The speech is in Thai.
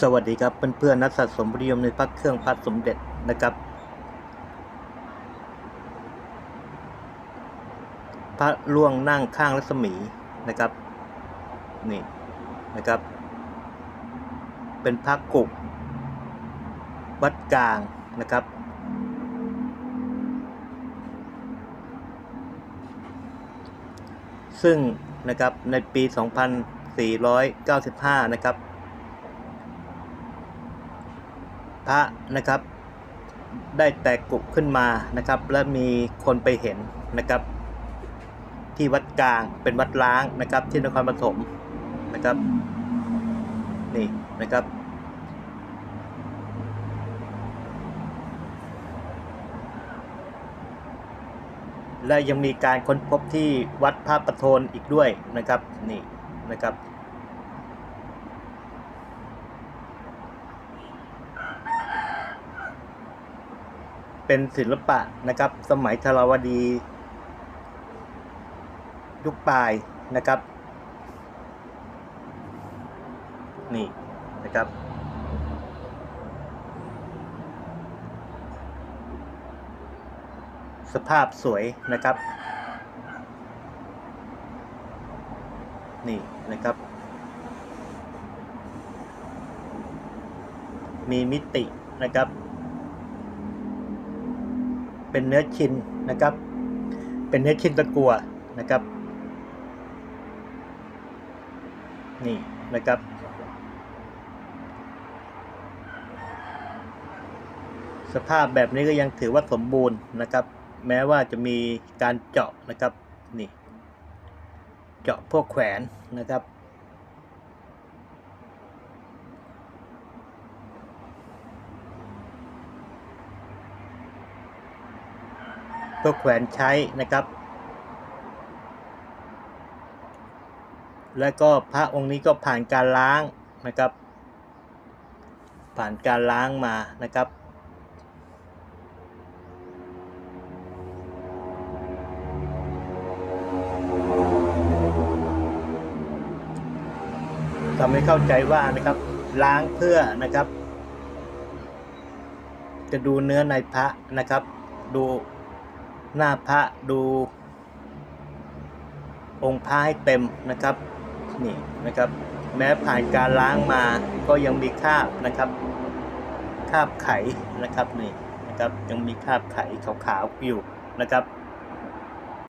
สวัสดีครับเพื่อนๆนักสะสมพนิยมในพระเครื่องพระสมเด็จนะครับพระล่วงนั่งข้างรัศมีนะครับ นี่นะครับ เป็นพระกุกวัดกลางนะครับ ซึ่งนะครับในปี 2495 นะครับ พระนะครับ ได้แตกกุขึ้นมานะครับ และมีคนไปเห็นนะครับ ที่วัดกลางเป็นวัดล้างนะครับ ที่นครปฐมนะครับนี่นะครับและยังมีการค้นพบที่วัดพระประโทนอีกด้วยนะครับนี่นะครับ เป็นศิลปะนะครับ สมัยธรวดี ยุคปลายนะครับ นี่นะครับ สภาพสวยนะครับ นี่นะครับ มีมิตินะครับ เป็นเนื้อชิ้นนะครับ เป็นเนื้อชิ้นตะกัวนะครับ นี่นะครับ สภาพแบบนี้ก็ยังถือว่าสมบูรณ์นะครับ แม้ว่าจะมีการเจาะนะครับนี่ เจาะพวกแขวนนะครับ พวกแขวนใช้นะครับ และก็พระองค์นี้ก็ผ่านการล้างนะครับ ผ่านการล้างมานะครับทำให้เข้าใจว่านะครับล้างเพื่อนะครับ จะดูเนื้อในพระนะครับ ดู หน้าพระดู องค์พระให้เต็มนะครับนี่นะครับ แม้ผ่านการล้างมาก็ยังมีคราบนะครับคราบไขนะครับนี่นะครับยังมีคราบไขขาวๆอยู่นะครับ